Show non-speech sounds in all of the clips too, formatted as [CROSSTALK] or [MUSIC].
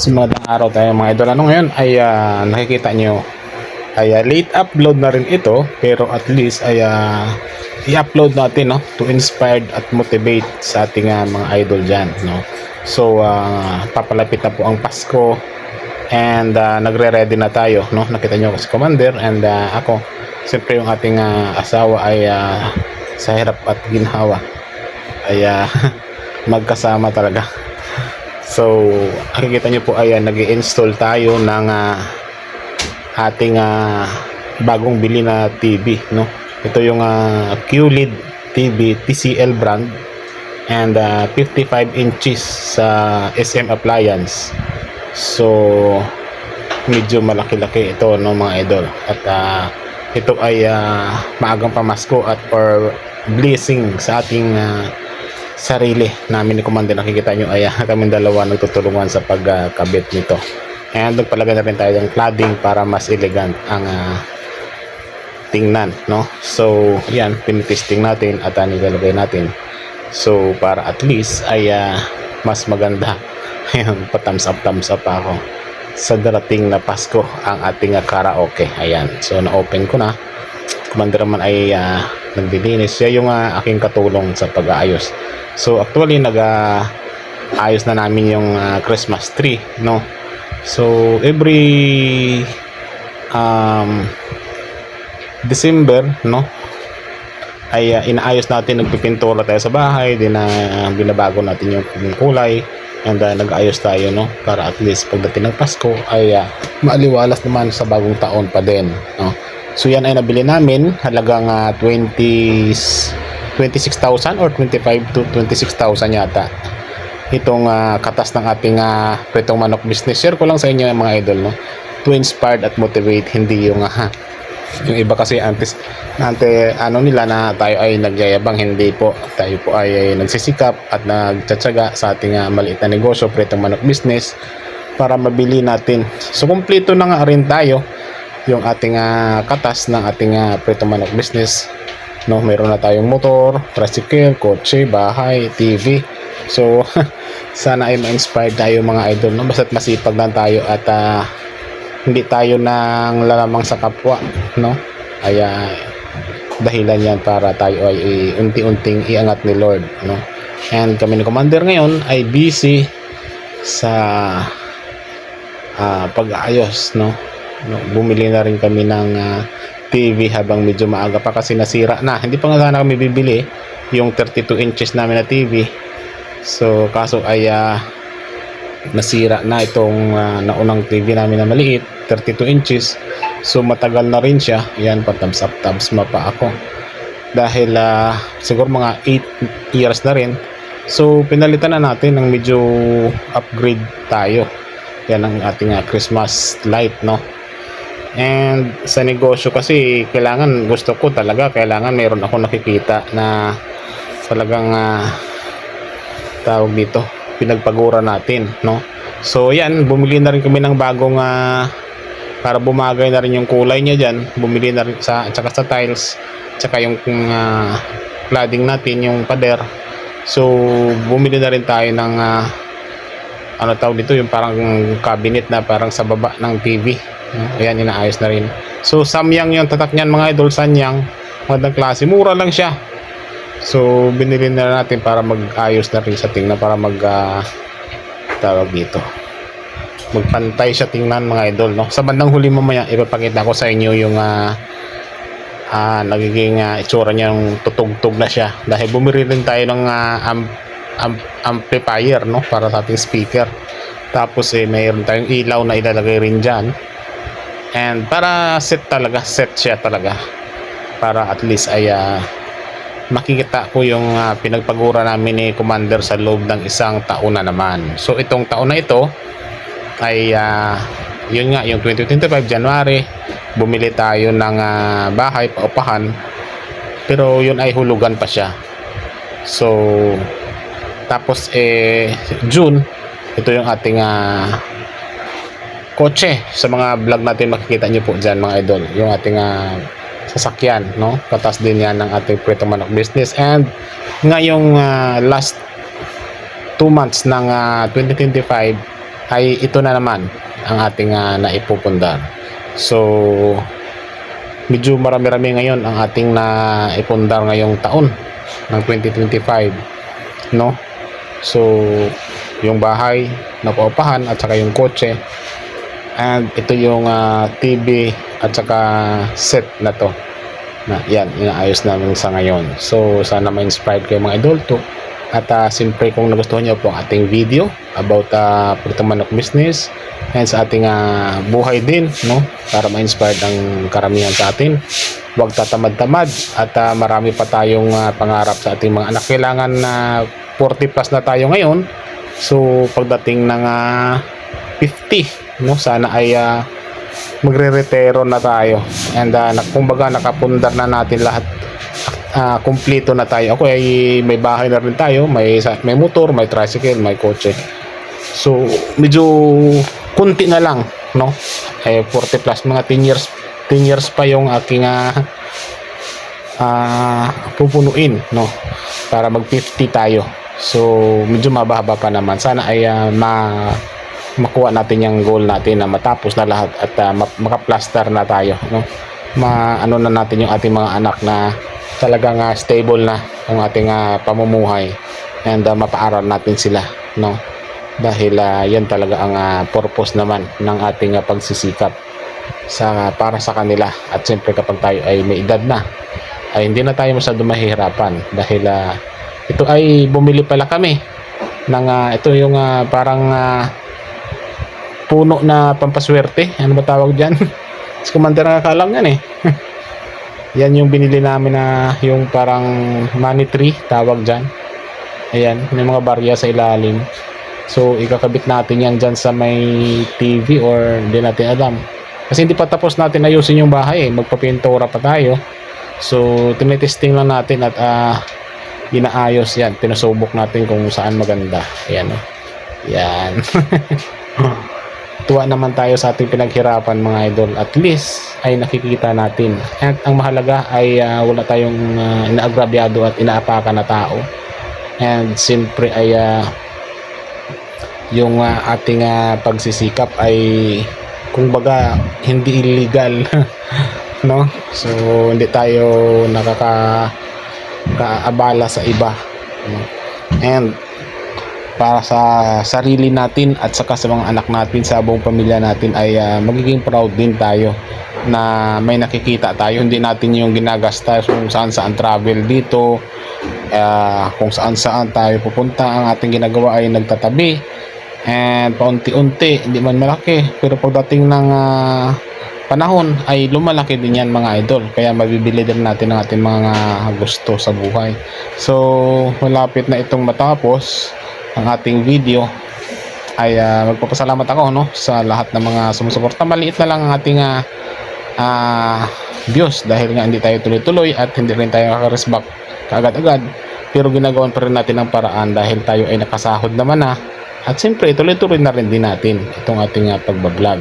Yes, magandang araw tayo mga idol. Ano ngayon ay ah, nakikita nyo ay ah, late upload na rin ito pero at least ay ah, i-upload natin no to inspired at motivate sa ating ah, mga idol dyan no. So ah, papalapit na po ang Pasko and ah, nagre-ready na tayo no. Nakita nyo si Commander and ah, ako siyempre yung ating ah, asawa ay ah, sa hirap at ginhawa ay ah, [LAUGHS] magkasama talaga. So, nakikita nyo po ay nag install tayo ng ah, ating ah, bagong bili na TV, no? Ito yung uh, QLED TV TCL brand and ah, 55 inches sa SM Appliance. So, medyo malaki-laki ito no mga idol. At ah, ito ay ah, maagang pamasko at or blessing sa ating ah, sarili namin ni Commander. Nakikita nyo ay ah, [LAUGHS] kami dalawa nagtutulungan sa pagkabit nito. And nagpalagay na rin tayo ng cladding para mas elegant ang ah, tingnan no? So yan pinitesting natin at uh, nilalagay natin. So para at least ay ah, mas maganda. [LAUGHS] Ayun pa thumbs up thumbs up ako. Sa darating na Pasko ang ating ah, karaoke. Ayan so na open ko na. Commander naman ay ah, naglilinis siya yung ah, aking katulong sa pag-aayos. So actually nag ah, ayos na namin yung ah, Christmas tree no? So every um, December no? Ay ah, inaayos natin nagpipintura tayo sa bahay din na binabago natin yung, kulay and ah, nag-ayos tayo no? Para at least pagdating ng Pasko ay ah, maaliwalas naman sa bagong taon pa din no so yan ay nabili namin. Halagang ah, 20 26,000 or 25 to 26,000 yata. Itong ah, katas ng ating uh, pretong manok business. Share ko lang sa inyo mga idol no? To inspired at motivate hindi yung ah, yung iba kasi antes ante ano nila na tayo ay nagyayabang hindi po. Tayo po ay, ay nagsisikap at nagtsatsaga sa ating ah, maliit na negosyo pretong manok business para mabili natin. So kumpleto na nga rin tayo yung ating ah, katas ng ating uh, pretong manok business. No meron na tayong motor tricycle kotse bahay TV so [LAUGHS] sana ay ma-inspire tayo mga idol no? Basta't masipag lang tayo at ah, hindi tayo nang lalamang sa kapwa no? Kaya dahilan yan para tayo ay i- unti-unting iangat ni Lord no? And kami ni Commander ngayon ay busy sa ah, pag-aayos no, bumili na rin kami ng ah, TV habang medyo maaga pa kasi nasira na. Hindi pa nga sana kami bibili yung 32 inches namin na TV so kaso ay ah, nasira na itong ah, naunang TV namin na maliit 32 inches. So matagal na rin siya. Yan pa thumbs up thumbs up pa ako. Dahil ah, siguro mga 8 years na rin. So pinalitan na natin ng medyo upgrade tayo. Yan ang ating ah, Christmas light no and sa negosyo kasi kailangan gusto ko talaga kailangan mayroon ako nakikita na talagang ah, tawag dito pinagpagura natin no? So yan bumili na rin kami ng bagong ah, para bumagay na rin yung kulay niya dyan. Bumili na rin sa tsaka sa tiles tsaka yung uh, cladding natin yung pader. So bumili na rin tayo ng ah, ano tawag dito yung parang cabinet na parang sa baba ng TV ayan inaayos na rin so Samyang yung tatak niyan mga idol Sanyang magandang klase mura lang siya So, binili na natin para mag-ayos na rin sa tingnan para mag ah, tawag dito. Magpantay siya tingnan mga idol, no? Sa bandang huli mamaya, ipapakita ko sa inyo yung ah, ah, nagiging ah, itsura niya yung tutugtog na siya. Dahil bumili rin tayo ng am- amplifier, no? Para sa ating speaker. Tapos, eh, mayroon tayong ilaw na ilalagay rin dyan. And para set talaga, set siya talaga. Para at least ay ah, makikita ko yung ah, pinagpagura namin ni Commander sa loob ng isang taon na naman. So itong taon na ito ay ah, yun nga yung 2025 January bumili tayo ng ah, bahay paupahan pero yun ay hulugan pa siya. So tapos eh June ito yung ating ah, kotse sa mga vlog natin makikita nyo po dyan mga idol yung ating ah, sasakyan no katas din yan ng ating Preto Manok business and ngayong ah, last 2 months ng ah, 2025 ay ito na naman ang ating uh, naipupundar. So, medyo marami-rami ngayon ang ating naipundar ngayong taon ng 2025. No? So, yung bahay, napaupahan at saka yung kotse. And ito yung ah, TV at saka set na to. Na, yan, inaayos namin sa ngayon. So, sana ma-inspired kayo mga idol. At uh, siyempre kung nagustuhan nyo po ang ating video about uh, Pritong Manok Business and sa ating ah, buhay din, no? Para ma-inspired ang karamihan sa atin. Huwag tatamad-tamad at ah, marami pa tayong ah, pangarap sa ating mga anak. Kailangan na 40 plus na tayo ngayon. So, pagdating ng ah, 50, no? Sana ay ah, magre-retiro na tayo. And uh, kumbaga nakapundar na natin lahat. Ah, kumpleto na tayo. Ako ay may bahay na rin tayo, may may motor, may tricycle, may kotse. So, medyo kunti na lang, no? Eh 40 plus mga 10 years 10 years pa yung aking ah ah, pupunuin, no? Para mag 50 tayo. So, medyo mababa pa naman. Sana ay ah, ma makuha natin yung goal natin na matapos na lahat at uh, makaplaster na tayo no? Ma ano na natin yung ating mga anak na talagang ah, stable na ang ating ah, pamumuhay and uh, mapaaral natin sila no? Dahil ah, yan talaga ang ah, purpose naman ng ating ah, pagsisikap sa para sa kanila. At siyempre kapag tayo ay may edad na ay hindi na tayo masyado mahihirapan dahil ah, ito ay bumili pala kami ng ah, ito yung ah, parang ah, puno na pampaswerte. Ano ba tawag dyan? [LAUGHS] Si Commander ang nakalam yan eh. [LAUGHS] yan yung binili namin na yung parang money tree tawag dyan. Ayan, may mga barya sa ilalim. So, ikakabit natin yan dyan sa may TV or hindi natin alam. Kasi hindi pa tapos natin ayusin yung bahay eh. Magpapintura pa tayo. So, tinetesting lang natin at ah, inaayos yan. Tinusubok natin kung saan maganda. Ayan oh. Yan. [LAUGHS] tuwa naman tayo sa ating pinaghirapan mga idol at least ay nakikita natin at ang mahalaga ay ah, wala tayong uh, inaagrabyado at inaapakan na tao and siyempre ay ah, yung ah, ating ah, pagsisikap ay kung baga hindi illegal [LAUGHS] no so hindi tayo nakaka kaabala sa iba. And para sa sarili natin at saka sa mga anak natin sa buong pamilya natin ay ah, magiging proud din tayo na may nakikita tayo. Hindi natin yung ginagasta kung saan saan travel dito ah, kung saan saan tayo pupunta. Ang ating ginagawa ay nagtatabi and paunti-unti. Hindi man malaki pero pagdating ng ah, panahon ay lumalaki din yan mga idol. Kaya mabibili din natin ang ating mga gusto sa buhay. So malapit na itong matapos ang ating video. Ay ah, magpapasalamat ako no sa lahat ng mga sumusuporta. Maliit na lang ang ating ah, ah, views dahil nga hindi tayo tuloy-tuloy at hindi rin tayo kakaresback kaagad-agad. Pero ginagawan pa rin natin ang paraan dahil tayo ay nakasahod naman na. At siyempre tuloy-tuloy na rin din natin itong ating uh, pagbablog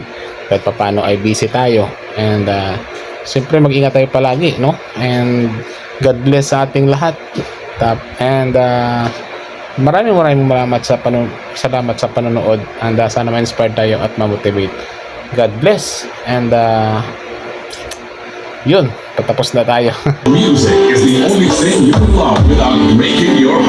kahit paano ay busy tayo. And uh, siyempre mag-ingat tayo palagi no? And God bless sa ating lahat. Tap, and uh, maraming maraming salamat sa panon salamat sa panonood. And uh, sana ma-inspire tayo at ma-motivate. God bless. And uh, yun patapos na tayo. [LAUGHS] Music is the only thing you love without making your